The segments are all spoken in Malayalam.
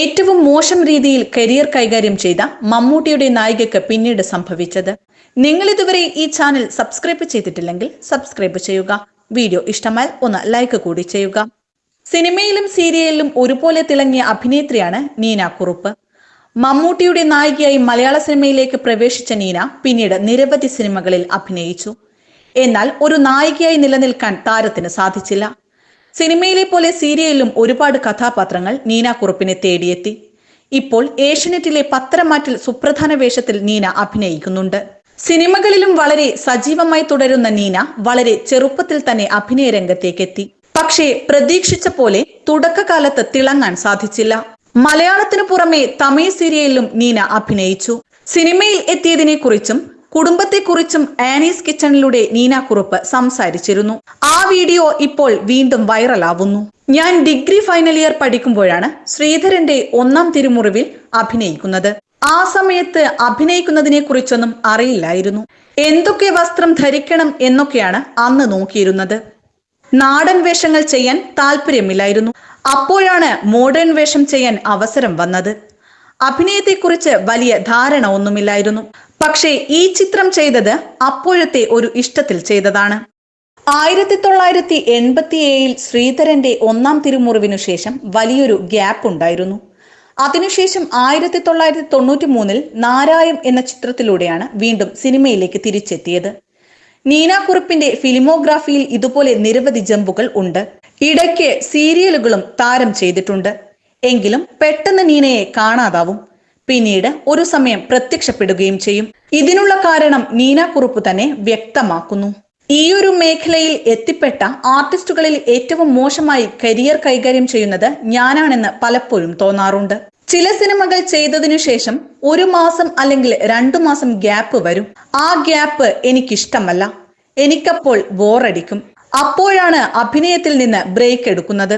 ഏറ്റവും മോശം രീതിയിൽ കരിയർ കൈകാര്യം ചെയ്ത മമ്മൂട്ടിയുടെ നായികയ്ക്ക് പിന്നീട് സംഭവിച്ചത്. നിങ്ങൾ ഇതുവരെ ഈ ചാനൽ സബ്സ്ക്രൈബ് ചെയ്തിട്ടില്ലെങ്കിൽ സബ്സ്ക്രൈബ് ചെയ്യുക. വീഡിയോ ഇഷ്ടമായാൽ ഒന്ന് ലൈക്ക് കൂടി ചെയ്യുക. സിനിമയിലും സീരിയലിലും ഒരുപോലെ തിളങ്ങിയ അഭിനേത്രിയാണ് നീന കുറുപ്പ്. മമ്മൂട്ടിയുടെ നായികയായി മലയാള സിനിമയിലേക്ക് പ്രവേശിച്ച നീന പിന്നീട് നിരവധി സിനിമകളിൽ അഭിനയിച്ചു. എന്നാൽ ഒരു നായികയായി നിലനിൽക്കാൻ താരത്തിന് സാധിച്ചില്ല. സിനിമയിലെ പോലെ സീരിയലിലും ഒരുപാട് കഥാപാത്രങ്ങൾ നീന കുറുപ്പിനെ തേടിയെത്തി. ഇപ്പോൾ ഏഷ്യനെറ്റിലെ പത്രമാറ്റിൽ സുപ്രധാന വേഷത്തിൽ നീന അഭിനയിക്കുന്നുണ്ട്. സിനിമകളിലും വളരെ സജീവമായി തുടരുന്ന നീന വളരെ ചെറുപ്പത്തിൽ തന്നെ അഭിനയ രംഗത്തേക്കെത്തി. പക്ഷേ പ്രതീക്ഷിച്ച പോലെ തുടക്കകാലത്ത് തിളങ്ങാൻ സാധിച്ചില്ല. മലയാളത്തിനു പുറമെ തമിഴ് സീരിയലിലും നീന അഭിനയിച്ചു. സിനിമയിൽ എത്തിയതിനെ കുറിച്ചും കുടുംബത്തെക്കുറിച്ചും ആനീസ് കിച്ചണിലൂടെ നീന കുറുപ്പ് സംസാരിച്ചിരുന്നു. ആ വീഡിയോ ഇപ്പോൾ വീണ്ടും വൈറലാവുന്നു. ഞാൻ ഡിഗ്രി ഫൈനൽ ഇയർ പഠിക്കുമ്പോഴാണ് ശ്രീധരന്റെ ഒന്നാം തിരുമുറിവിൽ അഭിനയിക്കുന്നത്. ആ സമയത്ത് അഭിനയിക്കുന്നതിനെ കുറിച്ചൊന്നും അറിയില്ലായിരുന്നു. എന്തൊക്കെ വസ്ത്രം ധരിക്കണം എന്നൊക്കെയാണ് അന്ന് നോക്കിയിരുന്നത്. നാടൻ വേഷങ്ങൾ ചെയ്യാൻ താല്പര്യമില്ലായിരുന്നു. അപ്പോഴാണ് മോഡേൺ വേഷം ചെയ്യാൻ അവസരം വന്നത്. അഭിനയത്തെക്കുറിച്ച് വലിയ ധാരണ ഒന്നുമില്ലായിരുന്നു. പക്ഷേ ഈ ചിത്രം ചെയ്തത് അപ്പോഴത്തെ ഒരു ഇഷ്ടത്തിൽ ചെയ്തതാണ്. ആയിരത്തി തൊള്ളായിരത്തി എൺപത്തി ഏഴിൽ ശ്രീധരന്റെ ഒന്നാം തിരുമുറിവിനു ശേഷം വലിയൊരു ഗ്യാപ്പ് ഉണ്ടായിരുന്നു. അതിനുശേഷം ആയിരത്തി തൊള്ളായിരത്തി തൊണ്ണൂറ്റി മൂന്നിൽ നാരായം എന്ന ചിത്രത്തിലൂടെയാണ് വീണ്ടും സിനിമയിലേക്ക് തിരിച്ചെത്തിയത്. നീന കുറുപ്പിന്റെ ഫിലിമോഗ്രാഫിയിൽ ഇതുപോലെ നിരവധി ജമ്പുകൾ ഉണ്ട്. ഇടയ്ക്ക് സീരിയലുകളും താരം ചെയ്തിട്ടുണ്ട്. എങ്കിലും പെട്ടെന്ന് നീനയെ കാണാതാവും. പിന്നീട് ഒരു സമയം പ്രത്യക്ഷപ്പെടുകയും ചെയ്യും. ഇതിനുള്ള കാരണം നീന കുറുപ്പ് തന്നെ വ്യക്തമാക്കുന്നു. ഈ ഒരു മേഖലയിൽ എത്തിപ്പെട്ട ആർട്ടിസ്റ്റുകളിൽ ഏറ്റവും മോശമായി കരിയർ കൈകാര്യം ചെയ്യുന്നത് ഞാനാണെന്ന് പലപ്പോഴും തോന്നാറുണ്ട്. ചില സിനിമകൾ ചെയ്തതിനു ശേഷം ഒരു മാസം അല്ലെങ്കിൽ രണ്ടു മാസം ഗ്യാപ്പ് വരും. ആ ഗ്യാപ്പ് എനിക്കിഷ്ടമല്ല. എനിക്കപ്പോൾ ബോറടിക്കും. അപ്പോഴാണ് അഭിനയത്തിൽ നിന്ന് ബ്രേക്ക് എടുക്കുന്നത്.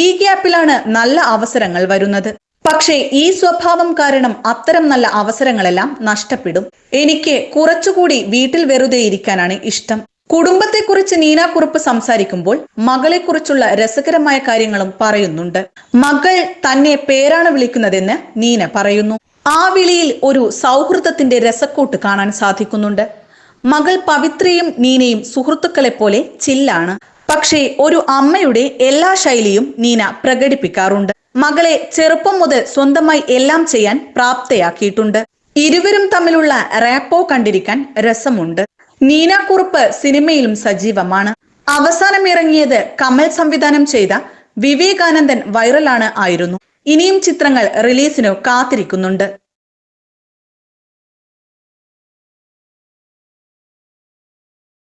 ഈ ഗ്യാപ്പിലാണ് നല്ല അവസരങ്ങൾ വരുന്നത്. പക്ഷേ ഈ സ്വഭാവം കാരണം അത്തരം നല്ല അവസരങ്ങളെല്ലാം നഷ്ടപ്പെടും. എനിക്ക് കുറച്ചുകൂടി വീട്ടിൽ വെറുതെ ഇരിക്കാനാണ് ഇഷ്ടം. കുടുംബത്തെക്കുറിച്ച് നീന കുറുപ്പ് സംസാരിക്കുമ്പോൾ മകളെക്കുറിച്ചുള്ള രസകരമായ കാര്യങ്ങളും പറയുന്നുണ്ട്. മകൾ തന്നെ പേരാണ് വിളിക്കുന്നതെന്ന് നീന പറയുന്നു. ആ വിളിയിൽ ഒരു സൗഹൃദത്തിന്റെ രസക്കൂട്ട് കാണാൻ സാധിക്കുന്നുണ്ട്. മകൾ പവിത്രയും നീനയും സുഹൃത്തുക്കളെ പോലെ ചില്ലാണ്. പക്ഷേ ഒരു അമ്മയുടെ എല്ലാ ശൈലിയും നീന പ്രകടിപ്പിക്കാറുണ്ട്. മകളെ ചെറുപ്പം മുതൽ സ്വന്തമായി എല്ലാം ചെയ്യാൻ പ്രാപ്തയാക്കിയിട്ടുണ്ട്. ഇരുവരും തമ്മിലുള്ള റാപ്പോ കണ്ടിരിക്കാൻ രസമുണ്ട്. നീന കുറുപ്പ് സിനിമയിലും സജീവമാണ്. അവസാനം ഇറങ്ങിയത് കമൽ സംവിധാനം ചെയ്ത വിവേകാനന്ദൻ വൈറലാണ് ആയിരുന്നു. ഇനിയും ചിത്രങ്ങൾ റിലീസിനു കാത്തിരിക്കുന്നുണ്ട്.